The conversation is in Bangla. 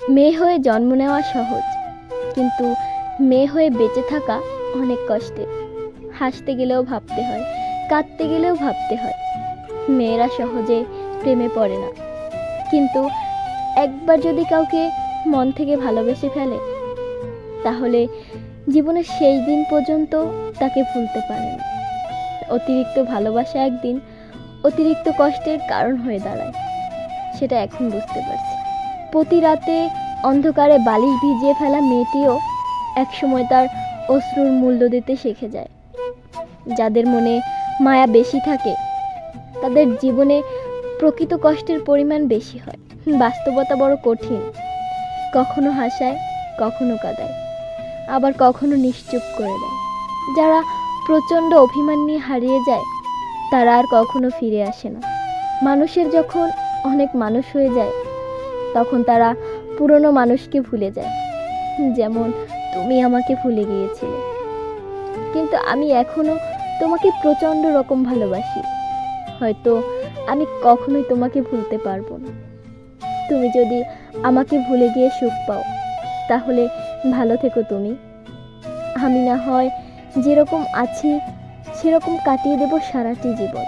মেয়ে হয়ে জন্ম নেওয়া সহজ, কিন্তু মেয়ে হয়ে বেঁচে থাকা অনেক কষ্টের হাসতে গেলেও ভাবতে হয়, কাঁদতে গেলেও ভাবতে হয়। মেয়েরা সহজে প্রেমে পড়ে না। কিন্তু একবার যদি কাউকে মন থেকে ভালোবেসে ফেলে, তাহলে জীবনের সেই দিন পর্যন্ত তাকে ভুলতে পারে না। অতিরিক্ত ভালোবাসা একদিন অতিরিক্ত কষ্টের কারণ হয়ে দাঁড়ায়, সেটা এখন বুঝতে পারছি। প্রতি রাতে অন্ধকারে বালিশ ভিজিয়ে ফেলা মেয়েটিও একসময় তার অশ্রুর মূল্য দিতে শিখে যায়। যাদের মনে মায়া বেশি থাকে, তাদের জীবনে প্রকৃত কষ্টের পরিমাণ বেশি হয়। বাস্তবতা বড় কঠিন, কখনো হাসায়, কখনো কাঁদায়, আবার কখনো নিশ্চুপ করে দেয়। যারা প্রচণ্ড অভিমান নিয়ে হারিয়ে যায়, তারা আর কখনো ফিরে আসে না। মানুষের যখন অনেক মানুষ হয়ে যায় তখন তারা পুরনো মানুষকে ভুলে যায়। যেমন তুমি আমাকে ভুলে গিয়েছিলে। কিন্তু আমি এখনও তোমাকে প্রচণ্ড রকম ভালোবাসি। হয়তো আমি কখনোই তোমাকে ভুলতে পারব না। তুমি যদি আমাকে ভুলে গিয়ে সুখ পাও, তাহলে ভালো থেকো তুমি। আমি না হয় যেরকম আছি, সেরকম কাটিয়ে দেব সারাটি জীবন।